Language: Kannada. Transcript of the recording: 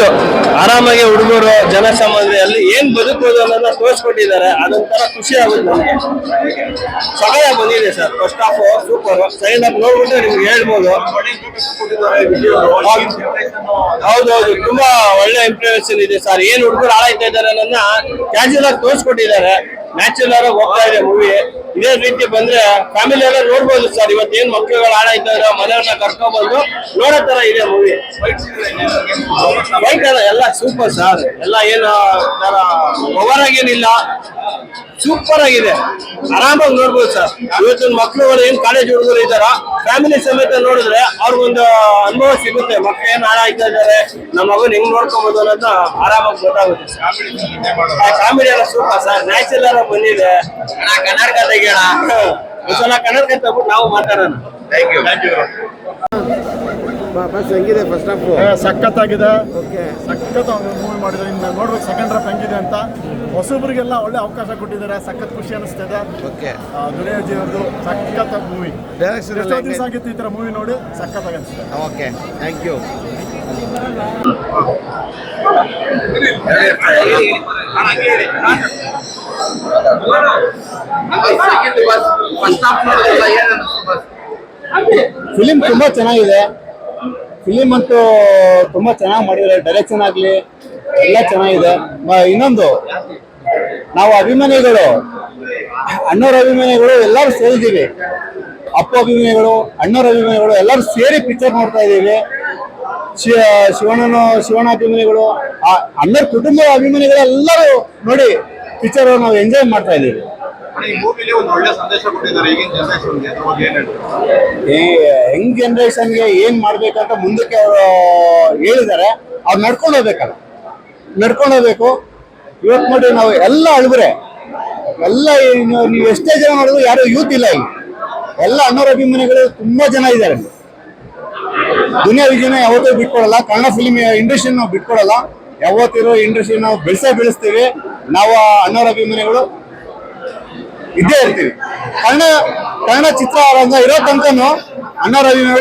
ಗುಡ್ ಆರಾಮಾಗಿ ಹುಡುಗರು ಜನ ಸಾಮಾನ್ಯರಲ್ಲಿ ಏನ್ ಬದುಕಬಹುದು ಅನ್ನೋದನ್ನ ತೋರಿಸ್ಕೊಟ್ಟಿದ್ದಾರೆ. ಅದೊಂಥರ ಖುಷಿ ಆಗುತ್ತೆ ನನಗೆ ಸಹಾಯ ಬಂದಿದೆ sir. First of super sign up ನೋಡ್ಬಿಟ್ಟು ನಿಮ್ಗೆ ಹೇಳ್ಬೋದು. ಹೌದೌದು, ತುಂಬಾ ಒಳ್ಳೆ ಇಂಪ್ರೆಷನ್ ಇದೆ ಸರ್. ಏನ್ ಹುಡುಗರು ಹಾಳಾಯ್ತಾ ಇದ್ದಾರೆ ಅನ್ನೋದನ್ನ ಕ್ಯಾಶುವಲ್ ಆಗಿ ತೋರಿಸ್ಕೊಟ್ಟಿದ್ದಾರೆ. ನ್ಯಾಚುರಲ್ ಆಗಿ ಹೋಗ್ತಾ ಇದೆ ಮೂವಿ ಇದೇ ರೀತಿ ಬಂದ್ರೆ ಫ್ಯಾಮಿಲಿ ಎಲ್ಲ ನೋಡ್ಬೋದು ಸರ್ ಇವತ್ತೇನ್ ಮಕ್ಳುಗಳು ಹಾಳಾಯ್ತಾ ಇದ್ದಾರೆ ಮನೆಯವ್ರನ್ನ ಕರ್ಕೊಂಡ್ಬಂದು ನೋಡೋ ತರ ಇದೆ ಮೂವಿ ಫೈಟ್ ಎಲ್ಲ ಸೂಪರ್ ಸರ್ ಎಲ್ಲ ಏನು ಓವರ್ ಆಗೇನಿಲ್ಲ ಸೂಪರ್ ಆಗಿದೆ. ಆರಾಮಾಗಿ ನೋಡ್ಬೋದು ಸರ್ ಇವತ್ತಿನ ಮಕ್ಕಳುಗಳು ಏನ್ ಕಾಲೇಜ್ ಹುಡುಗರು ಇದ್ದಾರ ಫ್ಯಾಮಿಲಿ ಸಮೇತ ನೋಡಿದ್ರೆ ಅವ್ರಿಗೊಂದು ಅನುಭವ ಸಿಗುತ್ತೆ. ಮಕ್ಳು ಏನ್ ಹಾಳಾಗ್ತಾ ಇದಾರೆ ನಮ್ಮ ಮಗನ್ ಹೆಂಗ್ ನೋಡ್ಕೊಬೋದು ಅನ್ನೋದು ಆರಾಮಾಗಿ ಗೊತ್ತಾಗುತ್ತೆ. ಕಾಮಿಡಿ ಎಲ್ಲ ಸೂಪರ್ ಸರ್. ನ್ಯಾಚುರಲ್ ಆಗಿ ಬಂದಿದೆ. ಅಣ್ಣ ಕನ್ನಡಕ ತೆಗಿಯೋಣ. ಒಂದ್ಸಲ ಕನ್ನಡಕ ತಗೊಂಡು ನಾವು ಮಾತಾಡೋಣ. Thank you thank you first ಹೆಂಗಿದೆ ಫಸ್ಟ್ ಹಾಫ್ ಸಖತ್ತಾಗಿದೆ. ಓಕೆ ಸಖತ್ ಮೂವಿ ಮಾಡಿದ್ರೆ. ಇನ್ನು ನೋಡ್ಬೇಕು ಸೆಕೆಂಡ್ ರಫ್ ಹೆಂಗಿದೆ ಅಂತ. ಹೊಸಬ್ರಿಗೆಲ್ಲ ಒಳ್ಳೆ ಅವಕಾಶ ಕೊಟ್ಟಿದ್ದಾರೆ. ಸಖತ್ ಖುಷಿ ಅನಿಸ್ತಿದೆ. ಓಕೆ ದುನಿಯಾಜಿ ಅವ್ರದ್ದು ಸಖತ್ ಮೂವಿ ಡೈರೆಕ್ಷನ್ ಎಷ್ಟೋ ದಿವಸ ಆಗಿತ್ತು ಈ ಥರ ಮೂವಿ ನೋಡಿ ಸಖತ್ತಾಗಿ ಆಗಿ ಓಕೆ ಥ್ಯಾಂಕ್ ಯು ಫಿಲಿಮ್ ತುಂಬಾ ಚೆನ್ನಾಗಿದೆ. ಫಿಲಿಮ್ ಅಂತೂ ತುಂಬಾ ಚೆನ್ನಾಗಿ ಮಾಡಿದ್ದಾರೆ ಡೈರೆಕ್ಷನ್ ಆಗ್ಲಿ, ಎಲ್ಲ ಚೆನ್ನಾಗಿದೆ. ಇನ್ನೊಂದು, ನಾವು ಅಭಿಮಾನಿಗಳು, ಅಣ್ಣವ್ರ ಅಭಿಮಾನಿಗಳು ಎಲ್ಲರೂ ಸೇರಿದ್ದೀವಿ. ಅಪ್ಪ ಅಭಿಮಾನಿಗಳು, ಅಣ್ಣವ್ರ ಅಭಿಮಾನಿಗಳು ಎಲ್ಲರೂ ಸೇರಿ ಪಿಕ್ಚರ್ ನೋಡ್ತಾ ಇದ್ದೀವಿ. ಶಿವಣ್ಣನು, ಶಿವಣ್ಣ ಅಭಿಮಾನಿಗಳು ಅಣ್ಣರ ಕುಟುಂಬ ಕುಟುಂಬದ ಅಭಿಮಾನಿಗಳು ಎಲ್ಲರೂ ನೋಡಿ ಪಿಕ್ಚರ್ ನಾವು ಎಂಜಾಯ್ ಮಾಡ್ತಾ ಇದ್ದೀವಿ. ಈ ಒಂದು ಏನ್ ಯಂಗ್ ಜನರೇಷನ್ಗೆ ಏನ್ ಮಾಡ್ಬೇಕಂತ ಮುಂದಕ್ಕೆ ಅವರು ಹೇಳಿದ್ದಾರೆ. ಅವ್ರು ನಡ್ಕೊಂಡು ಹೋಗ್ಬೇಕಲ್ಲ. ನಡ್ಕೊಂಡು ಹೋಗ್ಬೇಕು. ಇವತ್ತು ನೋಡಿ ನಾವು ಎಲ್ಲ ಅಳುಬ್ರೆ ಎಲ್ಲ ನೀವು ಎಷ್ಟೇ ಜನ ನೋಡಿದ್ರು ಯಾರು ಯೂತ್ ಇಲ್ಲ ಇಲ್ಲಿ. ಎಲ್ಲ ಅಭಿಮಾನಿಗಳು ತುಂಬಾ ಜನ ಇದ್ದಾರೆ. ದುನಿಯಾ ವಿಜಯನ ಯಾವತ್ತೂ ಬಿಟ್ಕೊಡಲ್ಲ. ಕನ್ನಡ ಫಿಲ್ಮ್ ಇಂಡಸ್ಟ್ರಿ ನಾವು ಬಿಟ್ಕೊಡಲ್ಲ. ಯಾವತ್ತಿರೋ ಇಂಡಸ್ಟ್ರಿ ನಾವು ಬೆಳೆಸೇ ಬೆಳೆಸ್ತೀವಿ. ನಾವು ಅಭಿಮಾನಿಗಳು ಇದ್ದೇ ಇರ್ತೀವಿ. ಕನ್ನಡ ಕನ್ನಡ ಚಿತ್ರರಂಗ ಇರೋ ತನಕನು ಅಭಿಮಾನಿಗಳು